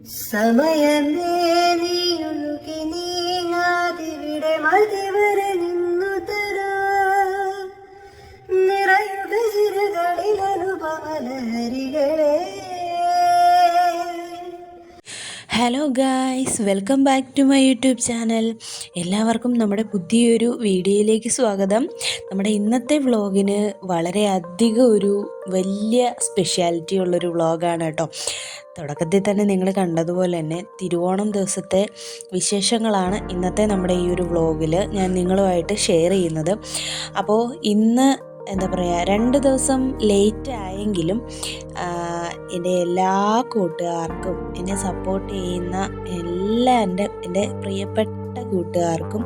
സമയമേ നീയൊഴുകി നീങ്ങാതിവിടെ മതി വരെ നിന്നു തരാ. നിറയുടെ ചിരകളിൽ hello guys welcome back to my YouTube channel എല്ലാവർക്കും നമ്മുടെ പുതിയൊരു വീഡിയോയിലേക്ക് സ്വാഗതം. നമ്മുടെ ഇന്നത്തെ വ്ളോഗിന് വളരെ അധികം ഒരു വലിയ സ്പെഷ്യാലിറ്റി ഉള്ളൊരു വ്ളോഗാണ് കേട്ടോ. തുടക്കത്തിൽ തന്നെ നിങ്ങൾ കണ്ടതുപോലെ തന്നെ തിരുവോണം ദിവസത്തെ വിശേഷങ്ങളാണ് ഇന്നത്തെ നമ്മുടെ ഈ ഒരു വ്ളോഗിൽ ഞാൻ നിങ്ങളുമായിട്ട് ഷെയർ ചെയ്യുന്നത്. അപ്പോൾ ഇന്ന് എന്താ പറയുക രണ്ട് ദിവസം ലേറ്റ് ആയെങ്കിലും എന്റെ എല്ലാ കൂട്ടുകാർക്കും എന്നെ സപ്പോർട്ട് ചെയ്യുന്ന എല്ലാ എന്റെ എന്റെ പ്രിയപ്പെട്ട കൂട്ടുകാർക്കും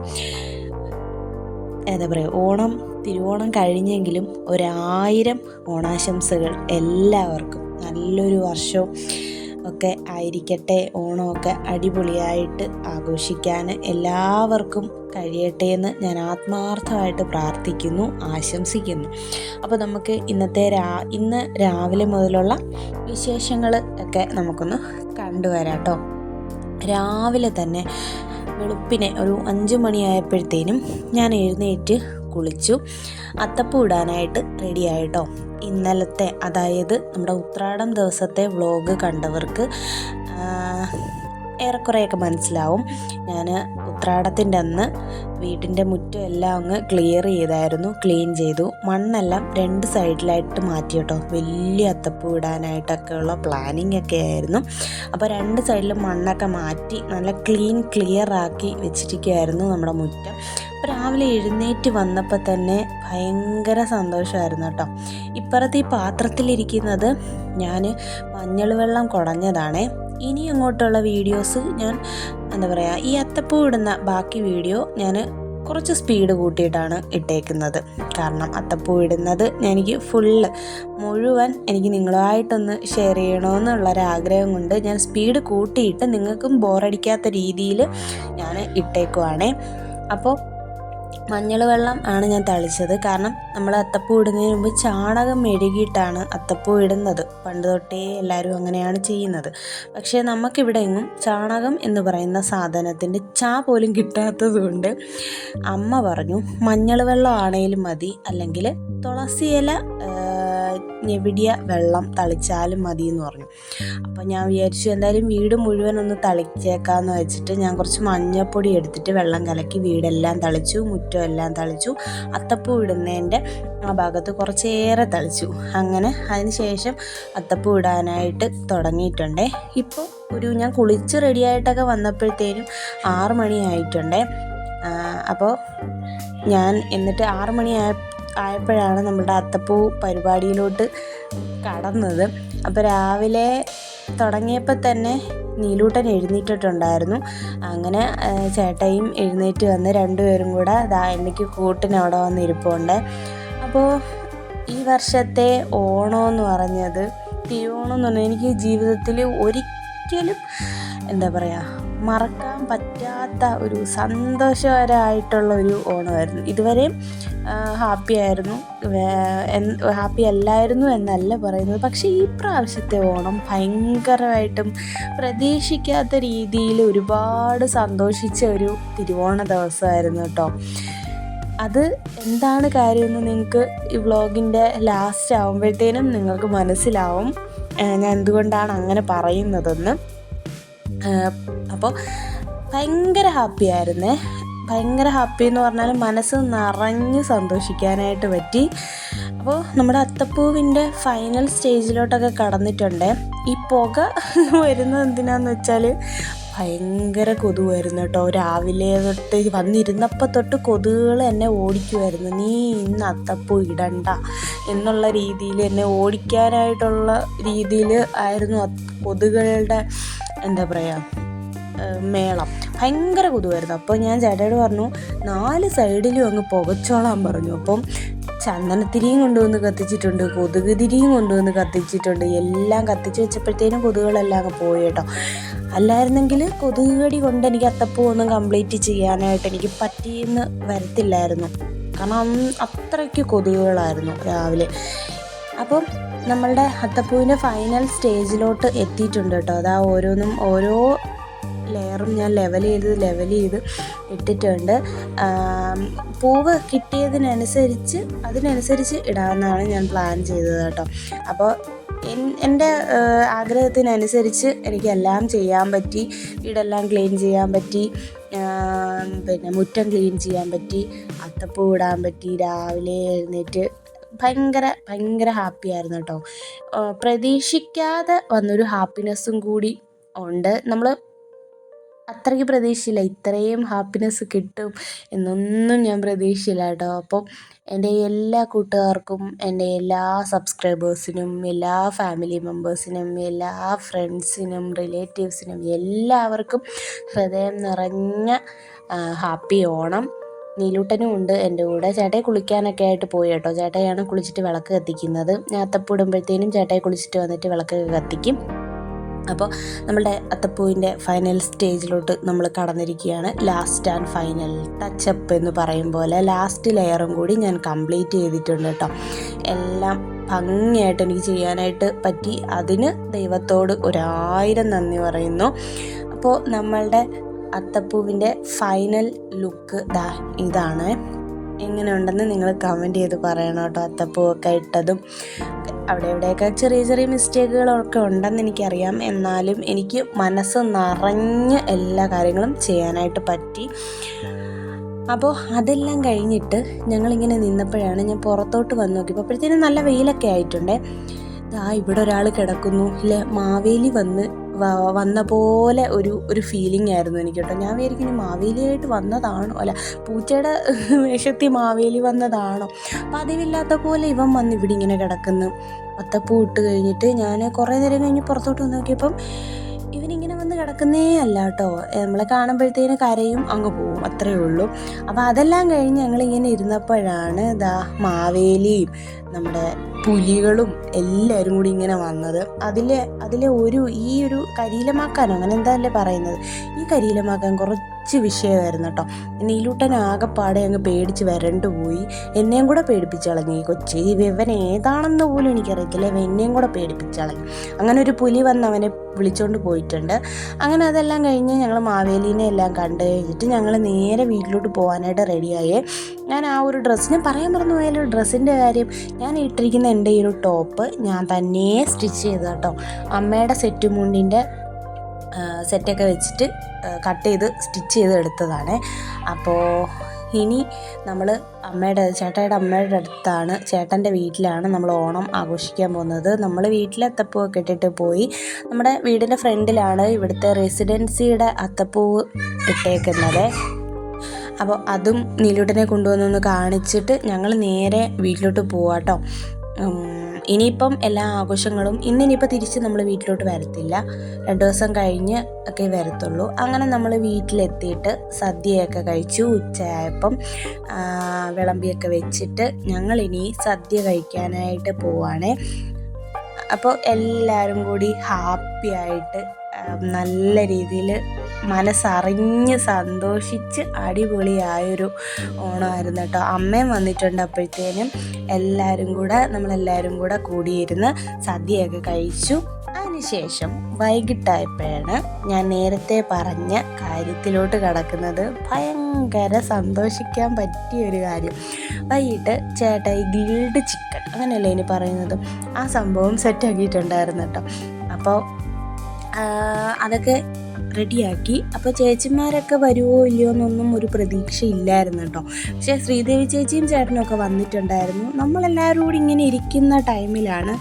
എന്താ പറയുക ഓണം തിരുവോണം കഴിഞ്ഞെങ്കിലും ഒരായിരം ഓണാശംസകൾ എല്ലാവർക്കും. നല്ലൊരു വർഷവും ഒക്കെ ആയിരിക്കട്ടെ. ഓണമൊക്കെ അടിപൊളിയായിട്ട് ആഘോഷിക്കാൻ എല്ലാവർക്കും കഴിയട്ടെ എന്ന് ഞാൻ ആത്മാർത്ഥമായിട്ട് പ്രാർത്ഥിക്കുന്നു ആശംസിക്കുന്നു. അപ്പോൾ നമുക്ക് ഇന്നത്തെ രാ ഇന്ന് രാവിലെ മുതലുള്ള വിശേഷങ്ങൾ ഒക്കെ നമുക്കൊന്ന് കണ്ടുവരാം കേട്ടോ. രാവിലെ തന്നെ വെളുപ്പിനെ ഒരു അഞ്ച് മണിയായപ്പോഴത്തേനും ഞാൻ എഴുന്നേറ്റ് കുളിച്ചു. അത്തപ്പൂ ഇടാനായിട്ട് റെഡിയായിട്ടോ ഇന്നലത്തെ അതായത് നമ്മുടെ ഉത്രാടം ദിവസത്തെ വ്ളോഗ് കണ്ടവർക്ക് ഏറെക്കുറെയൊക്കെ മനസ്സിലാവും. ഞാൻ ഉത്രാടത്തിന്റെ അന്ന് വീട്ടിന്റെ മുറ്റം എല്ലാം അങ്ങ് ക്ലിയർ ചെയ്തായിരുന്നു ക്ലീൻ ചെയ്തു. മണ്ണെല്ലാം രണ്ട് സൈഡിലായിട്ട് മാറ്റി കേട്ടോ. വലിയ അത്തപ്പൂ ഇടാനായിട്ടൊക്കെയുള്ള പ്ലാനിങ് ഒക്കെ ആയിരുന്നു. അപ്പോൾ രണ്ട് സൈഡിലും മണ്ണൊക്കെ മാറ്റി നല്ല ക്ലീൻ ക്ലിയർ ആക്കി വെച്ചിരിക്കുകയായിരുന്നു നമ്മുടെ മുറ്റം. രാവിലെ എഴുന്നേറ്റ് വന്നപ്പോൾ തന്നെ ഭയങ്കര സന്തോഷമായിരുന്നു കേട്ടോ. ഇപ്പുറത്ത് ഈ പാത്രത്തിലിരിക്കുന്നത് ഞാൻ മഞ്ഞൾ വെള്ളം കുടഞ്ഞതാണേ. ഇനി അങ്ങോട്ടുള്ള വീഡിയോസ് ഞാൻ എന്താ പറയുക ഈ അത്തപ്പൂ ഇടുന്ന ബാക്കി വീഡിയോ ഞാൻ കുറച്ച് സ്പീഡ് കൂട്ടിയിട്ടാണ് ഇട്ടേക്കുന്നത്. കാരണം അത്തപ്പൂ ഇടുന്നത് എനിക്ക് ഫുള്ള് മുഴുവൻ എനിക്ക് നിങ്ങളുമായിട്ടൊന്ന് ഷെയർ ചെയ്യണമെന്നുള്ളൊരാഗ്രഹം കൊണ്ട് ഞാൻ സ്പീഡ് കൂട്ടിയിട്ട് നിങ്ങൾക്കും ബോറടിക്കാത്ത രീതിയിൽ ഞാൻ ഇട്ടേക്കുവാണേ. അപ്പോൾ മഞ്ഞൾ വെള്ളം ആണ് ഞാൻ തളിച്ചത്. കാരണം നമ്മൾ അത്തപ്പൂ ഇടുന്നതിന് മുമ്പ് ചാണകം മെഴുകിയിട്ടാണ് അത്തപ്പൂ ഇടുന്നത്. പണ്ട് തൊട്ടേ എല്ലാവരും അങ്ങനെയാണ് ചെയ്യുന്നത്. പക്ഷേ നമുക്കിവിടെ എങ്ങും ചാണകം എന്ന് പറയുന്ന സാധനത്തിന്റെ ചാ പോലും കിട്ടാത്തത് കൊണ്ട് അമ്മ പറഞ്ഞു മഞ്ഞൾ വെള്ളം ആണേലും മതി. അല്ലെങ്കിൽ തുളസി ഇല ഞെവിടിയ വെള്ളം തളിച്ചാലും മതി എന്ന് പറഞ്ഞു. അപ്പോൾ ഞാൻ വിചാരിച്ചു എന്തായാലും വീട് മുഴുവൻ ഒന്ന് തളിച്ചേക്കാന്ന് വെച്ചിട്ട് ഞാൻ കുറച്ച് മഞ്ഞപ്പൊടി എടുത്തിട്ട് വെള്ളം കലക്കി വീടെല്ലാം തളിച്ചു മുറ്റം എല്ലാം തളിച്ചു. അത്തപ്പൂ ഇടുന്നതിന്റെ ആ ഭാഗത്ത് കുറച്ചേറെ തളിച്ചു. അങ്ങനെ അതിന് ശേഷം അത്തപ്പൂ ഇടാനായിട്ട് തുടങ്ങിയിട്ടുണ്ടേ. ഇപ്പോൾ ഒരു ഞാൻ കുളിച്ച് റെഡിയായിട്ടൊക്കെ വന്നപ്പോഴത്തേനും ആറ് മണിയായിട്ടുണ്ടേ. അപ്പോൾ ഞാൻ എന്നിട്ട് ആറ് മണിയായ ആയപ്പോഴാണ് നമ്മുടെ അത്തപ്പൂ പരിപാടിയിലോട്ട് കടന്നത്. അപ്പോൾ രാവിലെ തുടങ്ങിയപ്പോൾ തന്നെ നീലൂട്ടൻ എഴുന്നേറ്റിട്ടുണ്ടായിരുന്നു. അങ്ങനെ ചേട്ടയും എഴുന്നേറ്റ് വന്ന് രണ്ടുപേരും കൂടെ എനിക്ക് കൂട്ടിന് അവിടെ വന്ന് ഇരിപ്പുണ്ട് അപ്പോൾ ഈ വർഷത്തെ ഓണം എന്ന് പറഞ്ഞത് തിരുവോണം എന്ന് പറഞ്ഞാൽ എനിക്ക് ജീവിതത്തിൽ ഒരിക്കലും എന്താ പറയുക മറക്കാൻ പറ്റാത്ത ഒരു സന്തോഷകരമായിട്ടുള്ള ഒരു ഓണമായിരുന്നു. ഇതുവരെയും ഹാപ്പി ആയിരുന്നു. ഹാപ്പി അല്ലായിരുന്നു എന്നല്ല പറയുന്നത്. പക്ഷേ ഈ പ്രാവശ്യത്തെ ഓണം ഭയങ്കരമായിട്ടും പ്രതീക്ഷിക്കാത്ത രീതിയിൽ ഒരുപാട് സന്തോഷിച്ച ഒരു തിരുവോണ ദിവസമായിരുന്നു കേട്ടോ. അത് എന്താണ് കാര്യമെന്ന് നിങ്ങൾക്ക് ഈ വ്ളോഗിന്റെ ലാസ്റ്റ് ആകുമ്പോഴത്തേനും നിങ്ങൾക്ക് മനസ്സിലാവും. ഞാൻ എന്തുകൊണ്ടാണ് അങ്ങനെ പറയുന്നതെന്ന്. അപ്പോൾ ഭയങ്കര ഹാപ്പി ആയിരുന്നേ. ഭയങ്കര ഹാപ്പി എന്ന് പറഞ്ഞാൽ മനസ്സ് നിറഞ്ഞ് സന്തോഷിക്കാനായിട്ട് പറ്റി. അപ്പോൾ നമ്മുടെ അത്തപ്പൂവിന്റെ ഫൈനൽ സ്റ്റേജിലോട്ടൊക്കെ കടന്നിട്ടുണ്ട്. ഈ പുക വരുന്നത് എന്തിനാന്ന് വെച്ചാൽ ഭയങ്കര കൊതുവായിരുന്നു കേട്ടോ. രാവിലെ തൊട്ട് വന്നിരുന്നപ്പോൾ തൊട്ട് കൊതുകുകൾ എന്നെ ഓടിക്കുമായിരുന്നു നീ ഇന്ന് അത്തപ്പൂ ഇടണ്ട എന്നുള്ള രീതിയിൽ എന്നെ ഓടിക്കാനായിട്ടുള്ള രീതിയിൽ ആയിരുന്നു കൊതുകുകളുടെ എന്താ പറയുക മേളം. ഭയങ്കര കൊതുവായിരുന്നു. അപ്പോൾ ഞാൻ ചേട്ടയോട് പറഞ്ഞു നാല് സൈഡിലും അങ്ങ് പുകച്ചോളാൻ പറഞ്ഞു. അപ്പം ചന്ദനത്തിരിയും കൊണ്ടുവന്ന് കത്തിച്ചിട്ടുണ്ട് കൊതുക് തിരിയും കൊണ്ടുവന്ന് കത്തിച്ചിട്ടുണ്ട്. എല്ലാം കത്തിച്ച് വെച്ചപ്പോഴത്തേനും കൊതുകുകളെല്ലാം അങ്ങ് പോയി കേട്ടോ. അല്ലായിരുന്നെങ്കിൽ കൊതുക് കടി കൊണ്ട് എനിക്ക് അത്തപ്പൂ ഒന്നും കംപ്ലീറ്റ് ചെയ്യാനായിട്ട് എനിക്ക് പറ്റിയെന്ന് വരത്തില്ലായിരുന്നു. കാരണം അത്രയ്ക്ക് കൊതുകുകളായിരുന്നു രാവിലെ. അപ്പം നമ്മളുടെ അത്തപ്പൂവിന്റെ ഫൈനൽ സ്റ്റേജിലോട്ട് എത്തിയിട്ടുണ്ട് കേട്ടോ. അതാ ഓരോന്നും ഓരോ ലെയറും ഞാൻ ലെവൽ ചെയ്ത് ലെവൽ ചെയ്ത് ഇട്ടിട്ടുണ്ട്. പൂവ് കിട്ടിയതിനനുസരിച്ച് അതിനനുസരിച്ച് ഇടാമെന്നാണ് ഞാൻ പ്ലാൻ ചെയ്തത് കേട്ടോ. അപ്പോൾ എന്റെ ആഗ്രഹത്തിനനുസരിച്ച് എനിക്കെല്ലാം ചെയ്യാൻ പറ്റി. വീടെല്ലാം ക്ലീൻ ചെയ്യാൻ പറ്റി. പിന്നെ മുറ്റം ക്ലീൻ ചെയ്യാൻ പറ്റി. അത്തപ്പൂ ഇടാൻ പറ്റി. രാവിലെ എഴുന്നേറ്റ് ഭയങ്കര ഭയങ്കര ഹാപ്പി ആയിരുന്നു കേട്ടോ. പ്രതീക്ഷിക്കാതെ വന്നൊരു ഹാപ്പിനെസ്സും കൂടി ഉണ്ട്. നമ്മൾ അത്രയ്ക്ക് പ്രതീക്ഷയില്ല ഇത്രയും ഹാപ്പിനെസ് കിട്ടും എന്നൊന്നും ഞാൻ പ്രതീക്ഷയില്ല കേട്ടോ. അപ്പം എന്റെ എല്ലാ കൂട്ടുകാർക്കും എന്റെ എല്ലാ സബ്സ്ക്രൈബേഴ്സിനും എല്ലാ ഫാമിലി മെമ്പേഴ്സിനും എല്ലാ ഫ്രണ്ട്സിനും റിലേറ്റീവ്സിനും എല്ലാവർക്കും ഹൃദയം നിറഞ്ഞ ഹാപ്പി ഓണം. നീലൂട്ടനും ഉണ്ട്. എന്റെ കൂടെ ചേട്ടയെ കുളിക്കാനൊക്കെ ആയിട്ട് പോയി കേട്ടോ. ചേട്ടയാണ് കുളിച്ചിട്ട് വിളക്ക് കത്തിക്കുന്നത്. അത്തപ്പൂടുമ്പോഴത്തേനും ചേട്ടയെ കുളിച്ചിട്ട് വന്നിട്ട് വിളക്ക് കത്തിക്കും. അപ്പോൾ നമ്മുടെ അത്തപ്പൂവിന്റെ ഫൈനൽ സ്റ്റേജിലോട്ട് നമ്മൾ കടന്നിരിക്കുകയാണ്. Last and final touch up എന്ന് പറയും പോലെ ലാസ്റ്റ് ലെയറും കൂടി ഞാൻ കംപ്ലീറ്റ് ചെയ്തിട്ടുണ്ട് കേട്ടോ. എല്ലാം ഭംഗിയായിട്ട് എനിക്ക് ചെയ്യാനായിട്ട് പറ്റി. അതിന് ദൈവത്തോട് ഒരായിരം നന്ദി പറയുന്നു. അപ്പോൾ നമ്മളുടെ അത്തപ്പൂവിന്റെ ഫൈനൽ ലുക്ക് ദാ ഇതാണ്. എങ്ങനെയുണ്ടെന്ന് നിങ്ങൾ കമന്റ് ചെയ്ത് പറയണം കേട്ടോ. അത്തപ്പൂവൊക്കെ ഇട്ടതും അവിടെ ഇവിടെയൊക്കെ ചെറിയ ചെറിയ മിസ്റ്റേക്കുകളൊക്കെ ഉണ്ടെന്ന് എനിക്കറിയാം. എന്നാലും എനിക്ക് മനസ്സ് നിറഞ്ഞ് എല്ലാ കാര്യങ്ങളും ചെയ്യാനായിട്ട് പറ്റി. അപ്പോൾ അതെല്ലാം കഴിഞ്ഞിട്ട് ഞങ്ങളിങ്ങനെ നിന്നപ്പോഴാണ് ഞാൻ പുറത്തോട്ട് വന്ന് നോക്കിയപ്പോൾ അപ്പോഴത്തേനും നല്ല വെയിലൊക്കെ ആയിട്ടുണ്ട്. ദാ ഇവിടെ ഒരാൾ കിടക്കുന്നു. ഇല്ലേ? മാവേലി വന്ന് വന്ന പോലെ ഒരു ഒരു ഫീലിംഗ് ആയിരുന്നു എനിക്ക് കേട്ടോ ഞാൻ വിചാരിക്കുന്നു മാവേലിയായിട്ട് വന്നതാണോ? അല്ല പൂച്ചയുടെ വേഷത്തിൽ മാവേലി വന്നതാണോ? പതിവില്ലാത്ത പോലെ ഇവൻ വന്ന് ഇവിടെ ഇങ്ങനെ കിടക്കുന്നു. അത്തപ്പൂ ഇട്ട് കഴിഞ്ഞിട്ട് ഞാൻ കുറേ നേരം കഴിഞ്ഞ് പുറത്തോട്ട് നോക്കിയപ്പം കിടക്കുന്നേ അല്ല കേട്ടോ നമ്മളെ കാണുമ്പോഴത്തേന് കരയും അങ്ങ് പോവും. അത്രയേ ഉള്ളൂ. അപ്പോൾ അതെല്ലാം കഴിഞ്ഞ് ഞങ്ങളിങ്ങനെ ഇരുന്നപ്പോഴാണ് ദാ മാവേലിയും നമ്മുടെ പുലികളും എല്ലാവരും കൂടി ഇങ്ങനെ വന്നത്. അതിലെ അതിലെ ഒരു ഈ ഒരു കരിയിലമാക്കാനോ അങ്ങനെ എന്താ അല്ലേ പറയുന്നത്? ഈ കരിയിലമാക്കാൻ കുറച്ച് വിഷയമായിരുന്നു കേട്ടോ. നീലൂട്ടൻ ആകെപ്പാടെ അങ്ങ് പേടിച്ച് വരണ്ടു പോയി. എന്നെയും കൂടെ പേടിപ്പിച്ചളഞ്ഞു ഈ കൊച്ചി ഇവൻ ഏതാണെന്ന് പോലും എനിക്കറിയത്തില്ല. എന്നെയും കൂടെ പേടിപ്പിച്ചളഞ്ഞു അങ്ങനെ ഒരു പുലി വന്ന് അവനെ വിളിച്ചോണ്ട് പോയിട്ടുണ്ട്. അങ്ങനെ അതെല്ലാം കഴിഞ്ഞ് ഞങ്ങൾ മാവേലീനെ എല്ലാം കണ്ടു കഴിഞ്ഞിട്ട് ഞങ്ങൾ നേരെ വീട്ടിലോട്ട് പോകാനായിട്ട് റെഡിയായേ. ഞാൻ ആ ഒരു ഡ്രസ്സ് ഞാൻ പറയാൻ മറന്നു പോയാലോ ഡ്രസ്സിന്റെ കാര്യം. ഞാൻ ഇട്ടിരിക്കുന്ന എന്റെ ഈ ഒരു ടോപ്പ് ഞാൻ തന്നെ സ്റ്റിച്ച് ചെയ്ത കേട്ടോ. അമ്മയുടെ സെറ്റ് മുണ്ടിന്റെ സെറ്റൊക്കെ വെച്ചിട്ട് കട്ട് ചെയ്ത് സ്റ്റിച്ച് ചെയ്ത് എടുത്തതാണ്. അപ്പോൾ ഇനി നമ്മൾ അമ്മയുടെ ചേട്ടായുടെ അമ്മയുടെ അടുത്താണ് ചേട്ടന്റെ വീട്ടിലാണ് നമ്മൾ ഓണം ആഘോഷിക്കാൻ പോകുന്നത്. നമ്മൾ വീട്ടിലെ അത്തപ്പൂവൊക്കെ ഇട്ടിട്ട് പോയി. നമ്മുടെ വീടിന്റെ ഫ്രണ്ടിലാണ് ഇവിടുത്തെ റെസിഡൻസിയുടെ അത്തപ്പൂവ് ഇട്ടേക്കുന്നത്. അപ്പോൾ അതും നീലൂട്ടനെ കൊണ്ടുവന്നൊന്ന് കാണിച്ചിട്ട് ഞങ്ങൾ നേരെ വീട്ടിലോട്ട് പോവാട്ടോ. ഇനിയിപ്പം എല്ലാ ആഘോഷങ്ങളും ഇന്ന് ഇനിയിപ്പോൾ തിരിച്ച് നമ്മൾ വീട്ടിലോട്ട് വരത്തില്ല. രണ്ട് ദിവസം കഴിഞ്ഞ് ഒക്കെ വരത്തുള്ളൂ. അങ്ങനെ നമ്മൾ വീട്ടിലെത്തിയിട്ട് സദ്യയൊക്കെ കഴിച്ചു. ഉച്ചയായപ്പം വിളമ്പിയൊക്കെ വെച്ചിട്ട് ഇനി സദ്യ കഴിക്കാനായിട്ട് പോവാണേ. അപ്പോൾ എല്ലാവരും കൂടി ഹാപ്പി ആയിട്ട് നല്ല രീതിയിൽ മനസ്സറിഞ്ഞ് സന്തോഷിച്ച് അടിപൊളിയായൊരു ഓണമായിരുന്നു കേട്ടോ. അമ്മയും വന്നിട്ടുണ്ട് അപ്പോഴത്തേനും എല്ലാവരും കൂടെ നമ്മളെല്ലാവരും കൂടെ കൂടിയിരുന്ന് സദ്യയൊക്കെ കഴിച്ചു. അതിനുശേഷം വൈകിട്ടായപ്പോഴാണ് ഞാൻ നേരത്തെ പറഞ്ഞ കാര്യത്തിലോട്ട് കടക്കുന്നത്. ഭയങ്കര സന്തോഷിക്കാൻ പറ്റിയ ഒരു കാര്യം. വൈകിട്ട് ചേട്ടാ ഈ ഗ്രിൽഡ് ചിക്കൻ അങ്ങനെയല്ലേ ഇനി പറയുന്നത്? ആ സംഭവം സെറ്റാക്കിയിട്ടുണ്ടായിരുന്നു കേട്ടോ. അപ്പോൾ അതൊക്കെ റെഡിയാക്കി. അപ്പോൾ ചേച്ചിമാരൊക്കെ വരുമോ ഇല്ലയോ എന്നൊന്നും ഒരു പ്രതീക്ഷ ഇല്ലായിരുന്നു കേട്ടോ പക്ഷേ ശ്രീദേവി ചേച്ചിയും ചേട്ടനൊക്കെ വന്നിട്ടുണ്ടായിരുന്നു. നമ്മളെല്ലാവരും കൂടി ഇങ്ങനെ ഇരിക്കുന്ന ടൈമിലാണ്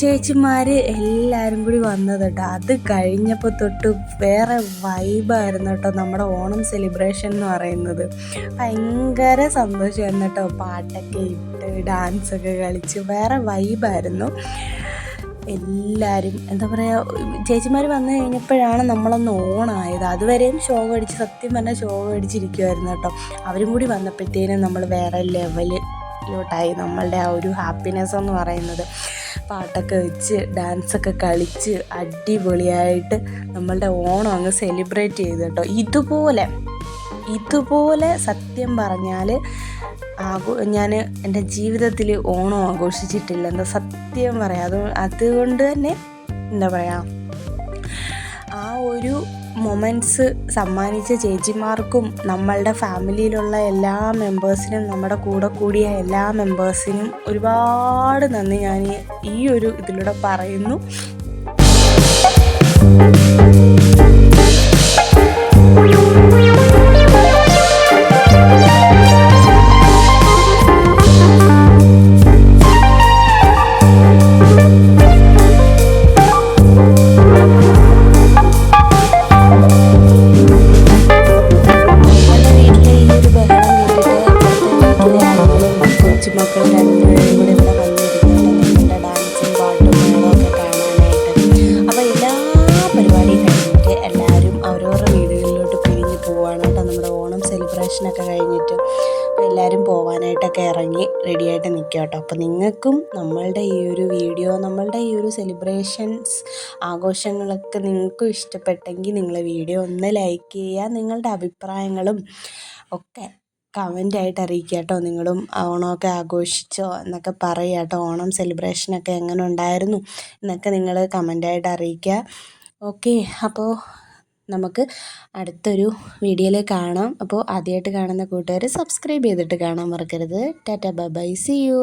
ചേച്ചിമാർ എല്ലാവരും കൂടി വന്നത് കേട്ടോ അത് കഴിഞ്ഞപ്പോൾ തൊട്ട് വേറെ വൈബായിരുന്നു കേട്ടോ നമ്മുടെ ഓണം സെലിബ്രേഷൻ എന്ന് പറയുന്നത്. ഭയങ്കര സന്തോഷമായിരുന്നു കേട്ടോ പാട്ടൊക്കെ ഇട്ട് ഡാൻസൊക്കെ കളിച്ച് വേറെ വൈബായിരുന്നു. എല്ലാവരും എന്താ പറയുക ചേച്ചിമാർ വന്നു കഴിഞ്ഞപ്പോഴാണ് നമ്മളൊന്ന് ഓണായത്. അതുവരെയും ഷോ അടിച്ച് സത്യം പറഞ്ഞാൽ ഷോ അടിച്ചിരിക്കുമായിരുന്നു കേട്ടോ. അവരും കൂടി വന്നപ്പോഴത്തേനും നമ്മൾ വേറെ ലെവലിലോട്ടായി നമ്മളുടെ ആ ഒരു ഹാപ്പിനെസ് എന്ന് പറയുന്നത്. പാട്ടൊക്കെ വെച്ച് ഡാൻസൊക്കെ കളിച്ച് അടിപൊളിയായിട്ട് നമ്മളുടെ ഓണം അങ്ങ് സെലിബ്രേറ്റ് ചെയ്തു കേട്ടോ. ഇതുപോലെ ഇതുപോലെ സത്യം പറഞ്ഞാൽ ആഘോ ഞാൻ എന്റെ ജീവിതത്തിൽ ഓണം ആഘോഷിച്ചിട്ടില്ല. എന്താ സത്യം പറയാം. അത് അതുകൊണ്ട് തന്നെ എന്താ പറയുക ആ ഒരു മൊമെന്റ്സ് സമ്മാനിച്ച ചേച്ചിമാർക്കും നമ്മളുടെ ഫാമിലിയിലുള്ള എല്ലാ മെമ്പേഴ്സിനും നമ്മുടെ കൂടെ കൂടിയ എല്ലാ മെമ്പേഴ്സിനും ഒരുപാട് നന്ദി ഞാൻ ഈ- ഒരു ഇതിലൂടെ പറയുന്നു. സെലിബ്രേഷനൊക്കെ കഴിഞ്ഞിട്ട് എല്ലാവരും പോവാനായിട്ടൊക്കെ ഇറങ്ങി റെഡിയായിട്ട് നിൽക്കുക കേട്ടോ. അപ്പോൾ നിങ്ങൾക്കും നമ്മളുടെ ഈ ഒരു വീഡിയോ നമ്മളുടെ ഈ ഒരു സെലിബ്രേഷൻസ് ആഘോഷങ്ങളൊക്കെ നിങ്ങൾക്കും ഇഷ്ടപ്പെട്ടെങ്കിൽ നിങ്ങൾ വീഡിയോ ഒന്ന് ലൈക്ക് ചെയ്യുക. നിങ്ങളുടെ അഭിപ്രായങ്ങളും ഒക്കെ കമന്റായിട്ട് അറിയിക്കുക കേട്ടോ. നിങ്ങളും ഓണമൊക്കെ ആഘോഷിച്ചോ എന്നൊക്കെ പറയുക കേട്ടോ. ഓണം സെലിബ്രേഷനൊക്കെ എങ്ങനെ ഉണ്ടായിരുന്നു എന്നൊക്കെ നിങ്ങൾ കമന്റായിട്ട് അറിയിക്കുക. ഓക്കെ അപ്പോൾ നമുക്ക് അടുത്തൊരു വീഡിയോയിൽ കാണാം. അപ്പോൾ ആദ്യമായിട്ട് കാണുന്ന കൂട്ടുകാർ സബ്സ്ക്രൈബ് ചെയ്തിട്ട് കാണാൻ മറക്കരുത്. Tata by C U